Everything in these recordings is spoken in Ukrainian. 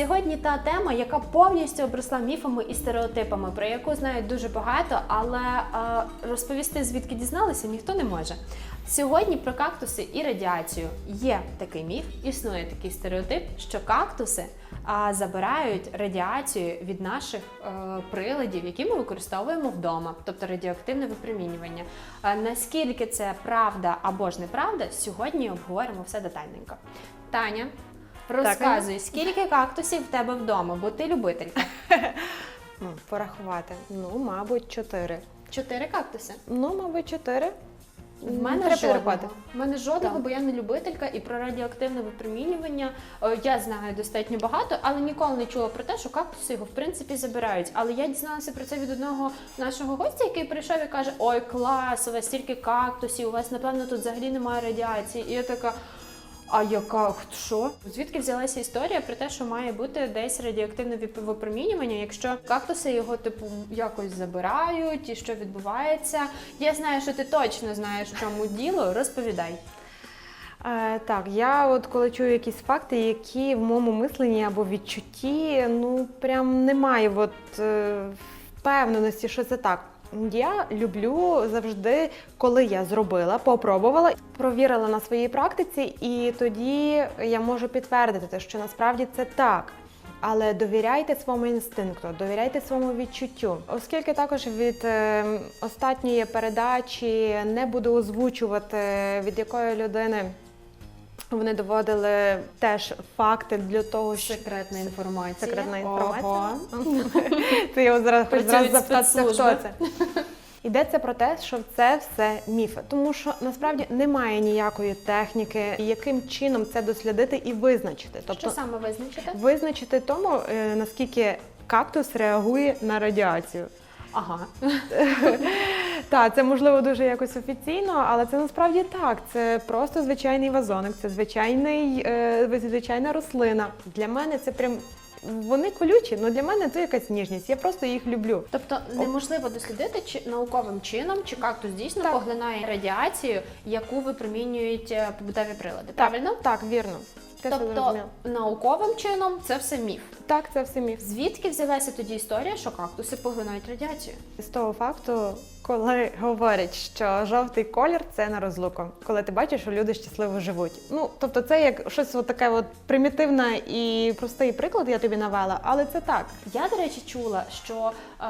Сьогодні та тема, яка повністю обросла міфами і стереотипами, про яку знають дуже багато, але е, розповісти звідки дізналися ніхто не може. Сьогодні про кактуси і радіацію є такий міф, існує такий стереотип, що кактуси забирають радіацію від наших е, приладів, які ми використовуємо вдома, тобто радіоактивне випромінювання. Е, наскільки це правда або ж неправда, сьогодні обговоримо все детальненько. Таня, розказуй, скільки кактусів в тебе вдома, бо ти любителька. Ну, порахувати. Ну, мабуть, чотири. Чотири кактуси. Ну, мабуть, чотири. В мене жодного. В мене жодного, Так. бо я не любителька, і про радіоактивне випромінювання е, я знаю достатньо багато, але ніколи не чула про те, що кактуси його в принципі забирають. Але я дізналася про це від одного нашого гостя, який прийшов і каже: Ой, клас, у вас стільки кактусів, у вас напевно тут взагалі немає радіації. І я така. А яка що? Звідки взялася історія про те, що має бути десь радіоактивне випромінювання, якщо кактуси його типу якось забирають, і що відбувається? Я знаю, що ти точно знаєш, в чому діло. Розповідай. Е, так, я от коли чую якісь факти, які в моєму мисленні або відчутті, ну прям немає от, е, впевненості, що це так. Я люблю завжди, коли я зробила, попробувала, провірила на своїй практиці, і тоді я можу підтвердити, що насправді це так. Але довіряйте своєму інстинкту, довіряйте своєму відчуттю. Оскільки також від е, останньої передачі не буду озвучувати від якої людини вони доводили теж факти для того, що Секретна інформація. секретна інформація. Ти його зараз Працюють зразу запитатися, хто це. Йдеться про те, що це все міфи, тому що насправді немає ніякої техніки, яким чином це дослідити і визначити. Тобто Що саме визначити? визначити тому, е, наскільки кактус реагує на радіацію. Ага. Так, це можливо дуже якось офіційно, але це насправді так. Це просто звичайний вазоник, це звичайний, е, звичайна рослина. Для мене це прям. Вони колючі, але для мене це якась ніжність. Я просто їх люблю. Тобто неможливо дослідити чи науковим чином, чи кактус дійсно Так. поглинає радіацію, яку випромінюють е, побутові прилади. Правильно? Так, вірно. Все Тобто науковим чином це все міф. Так, це все міф. Звідки взялася тоді історія, що кактуси поглинають радіацію? З того факту, коли говорять, що жовтий колір це на розлуку, коли ти бачиш, що люди щасливо живуть. Ну тобто, це як щось от таке от примітивне і простий приклад, я тобі навела, але це так. Я, до речі, чула, що е,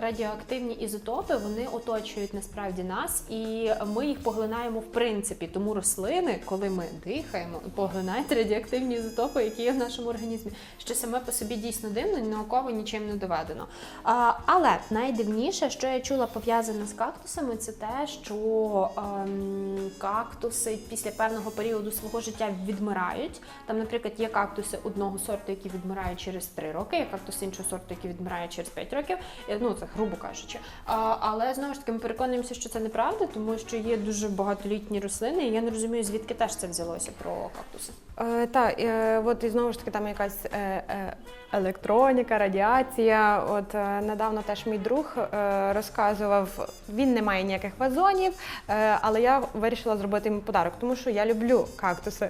радіоактивні ізотопи вони оточують насправді нас, і ми їх поглинаємо в принципі. Тому рослини, коли ми дихаємо, поглинають радіоактивні ізотопи, які є в нашому організмі, що саме по собі дійсно дивно, науково нічим не доведено. А, але найдивніше, що я чула пов'язане з кактусами, це те, що ем, кактуси після певного періоду свого життя відмирають. Там, наприклад, є кактуси одного сорту, які відмирають через 3 роки, є кактуси іншого сорту, які відмирають через 5 років. Е, Ну це грубо кажучи. А, але знову ж таки ми переконуємося, що це неправда, тому що є дуже багатолітні рослини, і я не розумію, звідки теж це взялося про кактуси. Е, так, е, от і знову ж таки там якась е, е, електроніка, радіація. От е, недавно теж мій друг е, розказував, він не має ніяких вазонів, е, але я вирішила зробити йому подарок, тому що я люблю кактуси.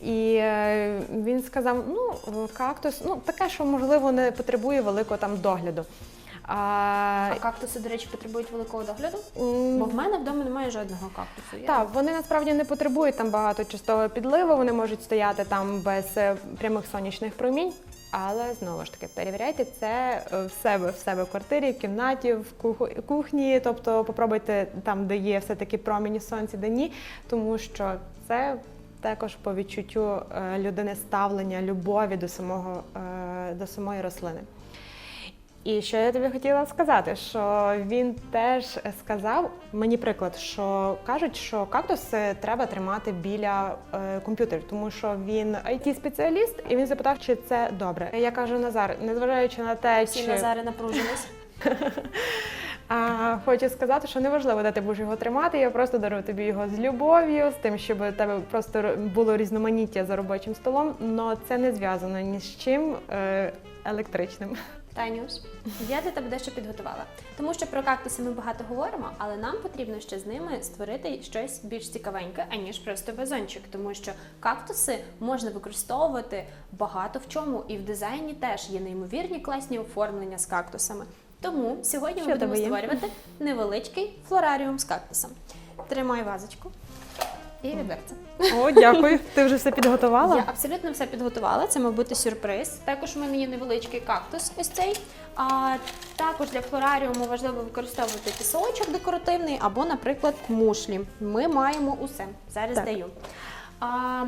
І е, він сказав: ну, кактус, ну таке, що можливо не потребує великого там догляду. А, А кактуси, до речі, потребують великого догляду? м, Бо в мене вдома немає жодного кактусу. Я- так, вони насправді не потребують там багато чистого підливу, вони можуть стояти там без е, прямих сонячних промінь. Але знову ж таки, перевіряйте це е, в себе в себе в квартирі, в кімнаті, в кухні. Тобто попробуйте там, де є все-таки промені сонця, де ні, тому що це також по відчуттю е, людини ставлення, любові до самого до самої рослини. І що я тобі хотіла сказати, що він теж сказав мені приклад, що кажуть, що кактуси треба тримати біля е, комп'ютерів, тому що він it спеціаліст і він запитав, чи це добре. Я кажу, Назар, незважаючи на те, Всі чи Назари напружились. а, хочу сказати, що неважливо, де ти будеш його тримати. Я просто дарую тобі його з любов'ю, з тим, щоб у тебе просто було різноманіття за робочим столом. але це не зв'язано ні з чим е, електричним. Танюш, я для тебе дещо підготувала. Тому що про кактуси ми багато говоримо, але нам потрібно ще з ними створити щось більш цікавеньке, аніж просто вазончик. Тому що кактуси можна використовувати багато в чому, і в дизайні теж є неймовірні класні оформлення з кактусами. Тому сьогодні ми будемо створювати невеличкий флораріум з кактусом. Тримай вазочку і відверта. О, дякую. Ти вже все підготувала? Я абсолютно все підготувала. Це мав бути сюрприз. Також у мене є невеличкий кактус. Ось цей. А також для флораріуму важливо використовувати пісочок декоративний або, наприклад, мушлі. Ми маємо усе. Зараз Так. даю. А,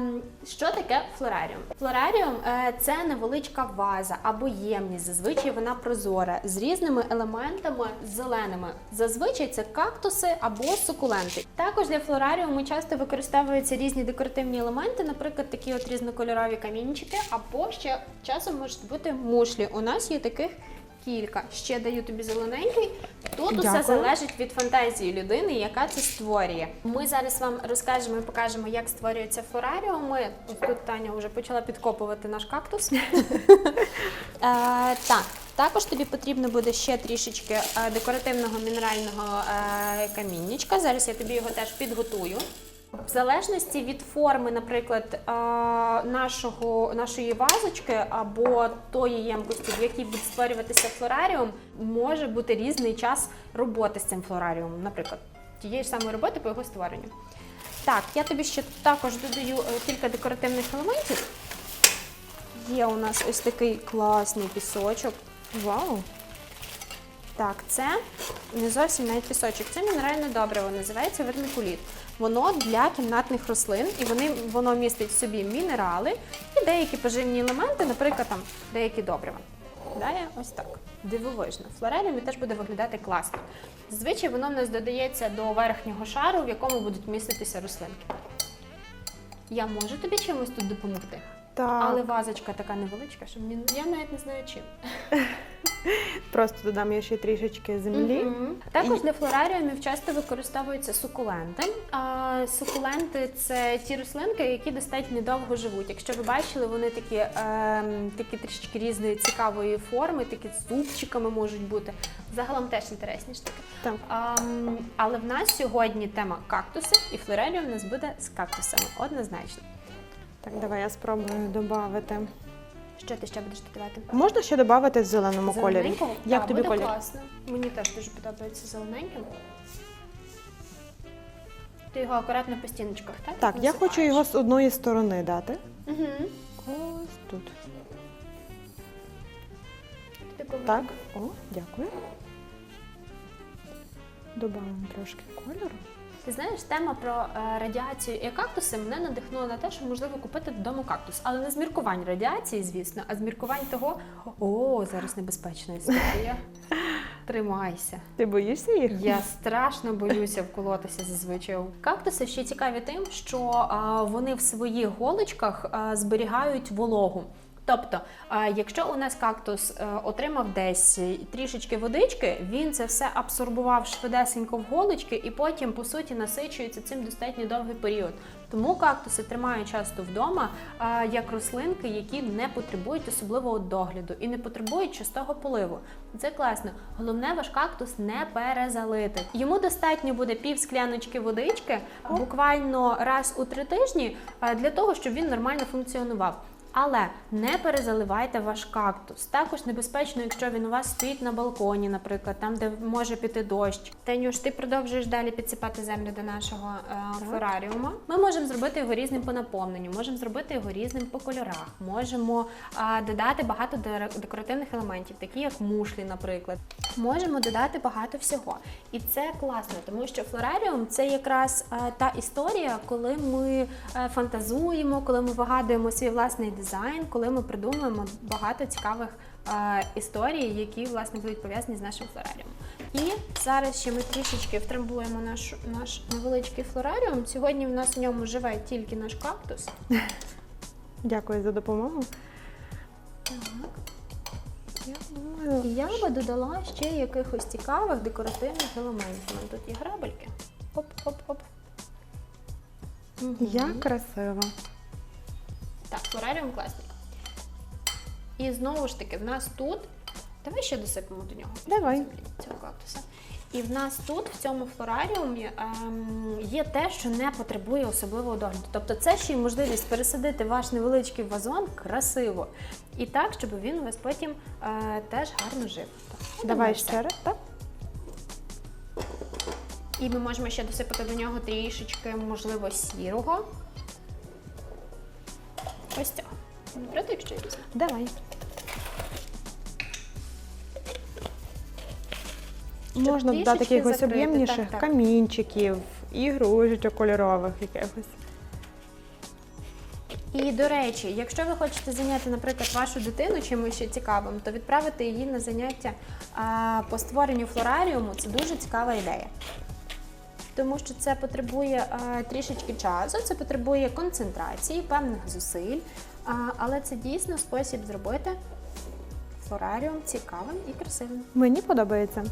що таке флораріум? Флораріум е, це невеличка ваза або ємність. Зазвичай вона прозора з різними елементами зеленими. Зазвичай це кактуси або сукуленти. Також для флораріуму часто використовуються різні декоративні елементи, наприклад, такі от різнокольорові камінчики, або ще часом можуть бути мушлі. У нас є таких. Кілька ще даю тобі зелененький. Тут усе залежить від фантазії людини, яка це створює. Ми зараз вам розкажемо і покажемо, як створюються флораріуми. Тут Таня вже почала підкопувати наш кактус. Е, так, також тобі потрібно буде ще трішечки е, декоративного мінерального е, каміннячка. Зараз я тобі його теж підготую. В залежності від форми, наприклад, е, нашого, нашої вазочки або тої ємкості, в якій буде створюватися флораріум, може бути різний час роботи з цим флораріумом, наприклад, тієї ж самої роботи по його створенню. Так, я тобі ще також додаю е, кілька декоративних елементів. Є у нас ось такий класний пісочок. Вау! Так, це не зовсім навіть пісочок. Це мінеральне добриво, називається вермикуліт. Воно для кімнатних рослин, і вони, воно містить в собі мінерали і деякі поживні елементи, наприклад, там деякі добрива. Дає ось так. Дивовижно. В флореліумі теж буде виглядати класно. Зазвичай воно в нас додається до верхнього шару, в якому будуть міститися рослинки. Я можу тобі чимось тут допомогти, Так, але вазочка така невеличка, що мені я навіть не знаю чим. просто додам я ще трішечки землі. Мгм. Також для флораріумів часто використовуються сукуленти. А, сукуленти це ті рослинки, які достатньо довго живуть. Якщо ви бачили, вони такі, ем, такі трішечки різної цікавої форми, такі з зубчиками можуть бути. Загалом теж інтересні штуки. Так. Ам, але в нас сьогодні тема кактуси, і флораріум у нас буде з кактусами. Однозначно. Так, давай я спробую додати. Що ти ще будеш додавати? Можна ще додати в зеленому кольорі? Зелененького? Як Так, тобі буде колір? класно. Мені теж дуже подобається зелененьким. Ти його акуратно по стіночках, так? Так, я хочу його з одної сторони дати. Угу. Ось тут. Так, о, дякую. Добавимо трошки кольору. Ти знаєш, тема про е, радіацію і кактуси мене надихнула на те, що можливо купити додому кактус. Але не з міркувань радіації, звісно, а з міркувань того, о, зараз небезпечна історія. Тримайся. Ти боїшся їх? Я страшно боюся вколотися зазвичай. Кактуси ще цікаві тим, що вони в своїх голочках зберігають вологу. Тобто, якщо у нас кактус е, отримав десь трішечки водички, він це все абсорбував швидесенько в голочки і потім, по суті, насичується цим достатньо довгий період. Тому кактуси тримають часто вдома як рослинки, які не потребують особливого догляду і не потребують частого поливу. Це класно. Головне ваш кактус не перезалити. Йому достатньо буде пів скляночки водички буквально раз у три тижні для того, щоб він нормально функціонував. Але не перезаливайте ваш кактус. Також небезпечно, якщо він у вас стоїть на балконі, наприклад, там, де може піти дощ. Танюш, ти продовжуєш далі підсипати землю до нашого е, флораріума. Ми можемо зробити його різним по наповненню, можемо зробити його різним по кольорах, можемо е, додати багато декоративних елементів, такі як мушлі, наприклад. Можемо додати багато всього. І це класно, тому що флораріум це якраз е, та історія, коли ми е, фантазуємо, коли ми вигадуємо свій власний дизайн, коли ми придумуємо багато цікавих е, історії, які власне будуть пов'язані з нашим флораріумом. І зараз ще ми трішечки втрамбуємо наш, наш невеличкий флораріум. Сьогодні в нас в ньому живе тільки наш кактус. Дякую за допомогу. Я І я би додала ще якихось цікавих декоративних елементів. Тут є грабельки. Хоп-хоп-хоп. як красиво. Так, флораріум класний. І знову ж таки, в нас тут. Давай ще досипемо до нього. Давай. Цього кактуса. І в нас тут, в цьому флораріумі, ем, є те, що не потребує особливого догляду. Тобто це ще й можливість пересадити ваш невеличкий вазон красиво. І так, щоб він у вас потім е, теж гарно жив. Так, Давай ще раз. Так? І ми можемо ще досипати до нього трішечки, можливо, сірого. Ось цього. Проти, якщо я візьму? Давай. Можна додати трішечки якихось закрити, об'ємніших так, камінчиків, ігрушечок кольорових якихось. І до речі, якщо ви хочете зайняти, наприклад, вашу дитину чимось ще цікавим, то відправити її на заняття а, по створенню флораріуму це дуже цікава ідея. Тому що це потребує трішечки часу, це потребує концентрації, певних зусиль, але це дійсно спосіб зробити флораріум цікавим і красивим. Мені подобається.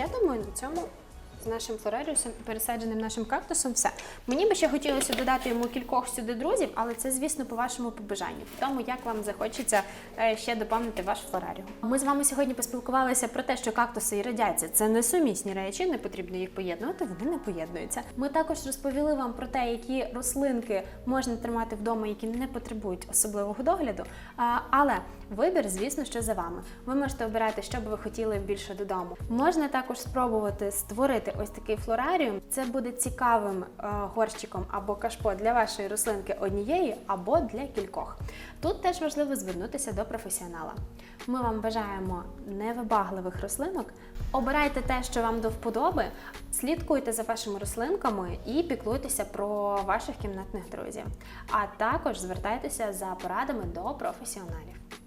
Я думаю, на цьому з нашим флораріусом і пересадженим нашим кактусом все. Мені би ще хотілося додати йому кількох сюди друзів, але це, звісно, по вашому побажанню, по тому, як вам захочеться е, ще доповнити ваш флораріум. Ми з вами сьогодні поспілкувалися про те, що кактуси і радіація це несумісні речі, не потрібно їх поєднувати, вони не поєднуються. Ми також розповіли вам про те, які рослинки можна тримати вдома, які не потребують особливого догляду. Але вибір, звісно, що за вами. Ви можете обирати, що би ви хотіли більше додому. Можна також спробувати створити ось такий флораріум. Це буде цікавим е, горщиком або кашпо для вашої рослинки однієї або для кількох. Тут теж важливо звернутися до професіонала. Ми вам бажаємо невибагливих рослинок. Обирайте те, що вам до вподоби, слідкуйте за вашими рослинками і піклуйтеся про ваших кімнатних друзів. А також звертайтеся за порадами до професіоналів.